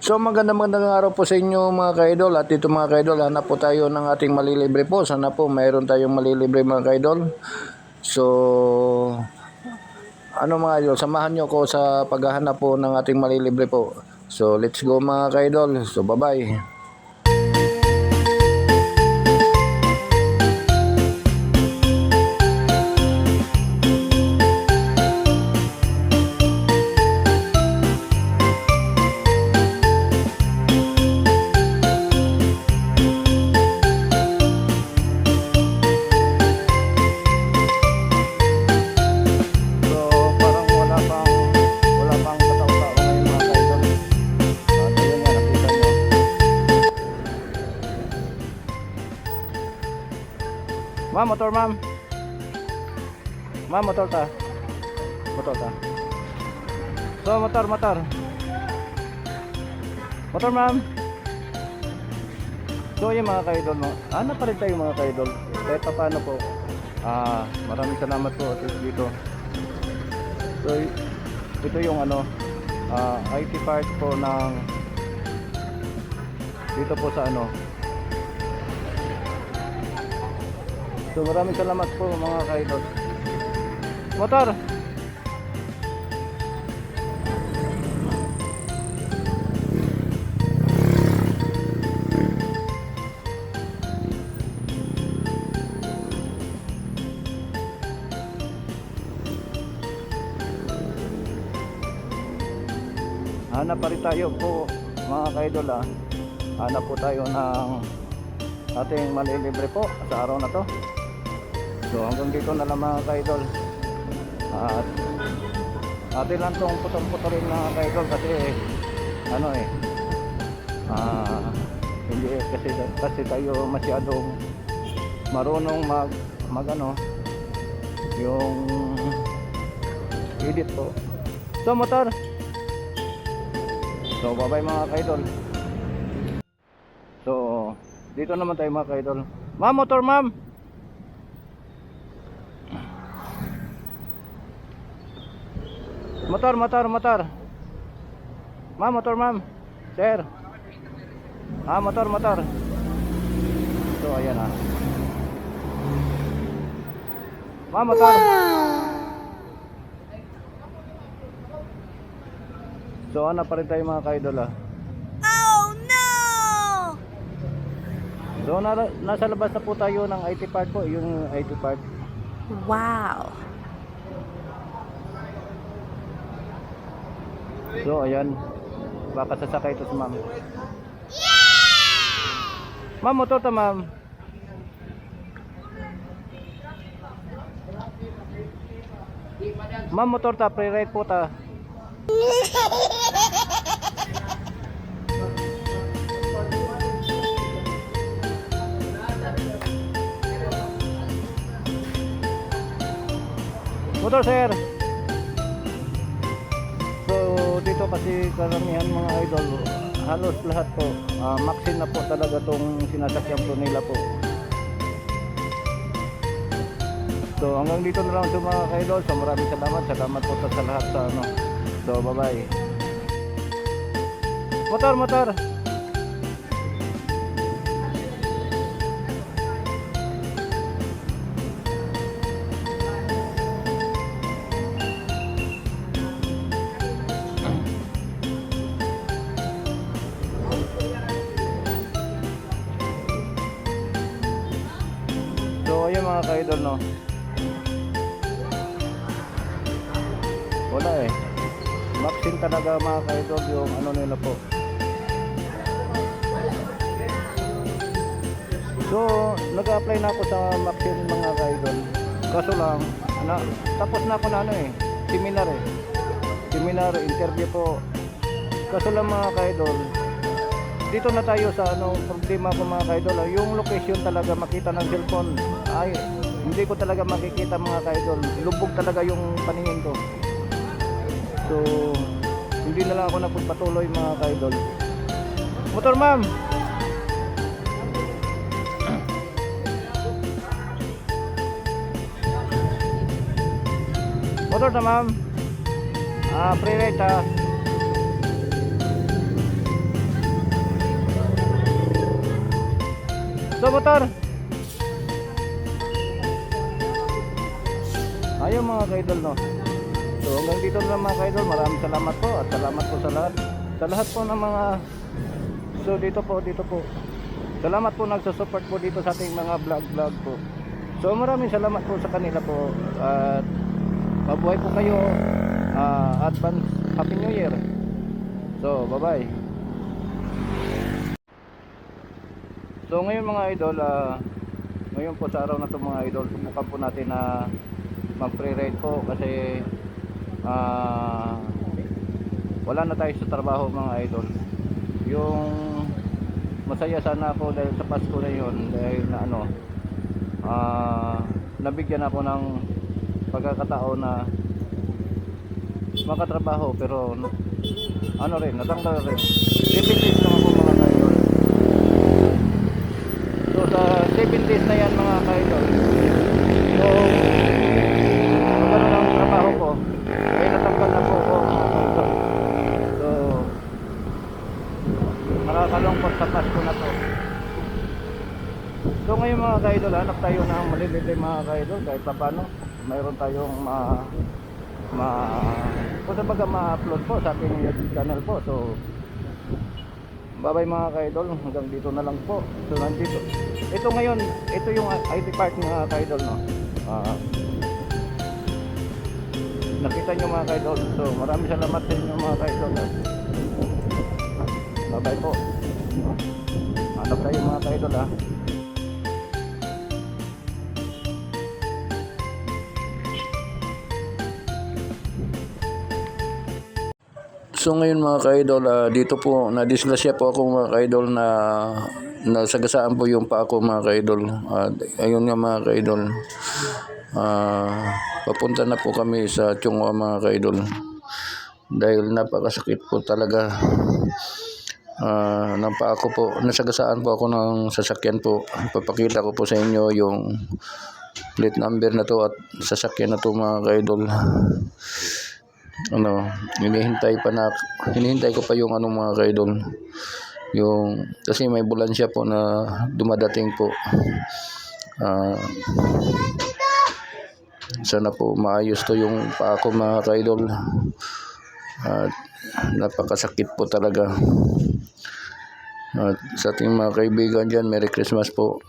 So magandang magandang araw po sa inyo mga kaidol at dito mga kaidol hanap po tayo ng ating malilibre po. Sana po mayroon tayong malilibre mga kaidol. So ano mga idol, samahan nyo ko sa paghahanap po ng ating malilibre po. So let's go mga kaidol. So bye bye. Ma'am, motor ma'am. Ma'am, motor ta. Motor ta. So motor, motor. Motor ma'am. So yung mga kaidol no. Ano pa rin tayo mga kaidol. Kahit pa paano po. Ah, maraming salamat po at dito. So, ito yung ano, ah, IT part po ng dito po sa ano. So, maraming salamat po mga kaidol. Motor! Hanap pa rin tayo po mga kaidol ah. Hanap po tayo ng ating malilibre po sa araw na to. So hanggang dito na lang mga kaidol. At atin lang tong putong-putulin mga kaidol kasi ano eh ah, hindi eh, kasi kasi tayo masyadong marunong mag mag ano yung edit po. So motor So, bye-bye mga kaidol. So, dito naman tayo mga kaidol. Ma'am, motor ma'am. Motor, motor, motor. Ma'am, motor ma'am. Sir. Ah, motor, motor. So, ayan ah. Ma'am, motor. So, ano pa rin tayo mga kaidol ah. Oh no! So na, nasa labas na po tayo ng IT park po, yung IT park. Wow! So ayan, baka sasakay ito si ma'am. Ma'am, motor to ma'am. Ma'am, motor ta, pre-ride po ta. Motor sir. Dito kasi karamihan mga idol, halos lahat po, ah, maxin na po talaga tong sinasakyan po nila po. So hanggang dito na lang sa mga idol. So maraming salamat. Salamat po sa lahat sa ano. So bye bye. Motor, motor. So ayun mga ka-idol no. Wala eh. Maxin talaga mga ka-idol yung ano nila po. So nag-apply na ako sa Maxin mga ka-idol. Kaso lang, na, tapos na ako na ano eh, seminar eh. Seminar, interview po. Kaso lang mga ka-idol, dito na tayo sa ano problema ko mga kaidol ah. yung location talaga makita ng cellphone ay hindi ko talaga makikita mga kaidol. Lubog talaga yung paningin ko. So hindi na lang ako napagpatuloy mga kaidol. Motor ma'am! Motor na ma'am. Ah free rate ah So motor! Ayun mga kaidol no. So hanggang dito na mga kaidol. Maraming salamat po at salamat po sa lahat. Sa lahat po ng mga So dito po, dito po. Salamat po nagsusupport po dito sa ating mga vlog-vlog po. So maraming salamat po sa kanila po at mabuhay po kayo. Ah, advance Happy New Year. So bye-bye. So ngayon mga idol, ah, ngayon po sa araw na to mga idol, subukan po natin na mag-pre-ride po kasi ah, wala na tayo sa trabaho mga idol. Yung masaya sana ako dahil sa Pasko na yun dahil na ano ah, nabigyan ako ng pagkakataon na makatrabaho pero ano rin, natanggal rin. Limited lang ako mga idol. So sa 7 days na yan mga kaidol. So magano ang trabaho ko. Ay natanggal na po ako mga kaidol. So nakakalungkot sa Pasko na to. So ngayon mga kaidol, hanap tayo ng malilibre mga kaidol kahit pa paano. Mayroon tayong ma ma kung sa baga ma-upload po sa ating YouTube channel po. So Bye-bye mga kaidol, hanggang dito na lang po. So nandito. Ito ngayon, ito yung IT park mga kaidol no. Ah. nakita nyo mga kaidol. So maraming salamat sa inyo mga kaidol. Bye-bye po. Hanap tayo mga kaidol ha. So ngayon mga ka-idol, ah, dito po na-disgrasya po ako mga ka-idol na nasagasaan po yung pa ako mga ka-idol. At ayun nga mga ka-idol, ah, papunta na po kami sa Chungwa mga ka-idol. Dahil napakasakit po talaga ah, ng pa ako po. Nasagasaan po ako ng sasakyan po. Papakita ko po sa inyo yung plate number na to at sasakyan na to mga ka-idol ano, hinihintay pa na hinihintay ko pa yung ano mga kaidol yung kasi may bulansya po na dumadating po Ah, sana po maayos to yung pa ako mga kaidol at napakasakit po talaga. At sa ating mga kaibigan dyan Merry Christmas po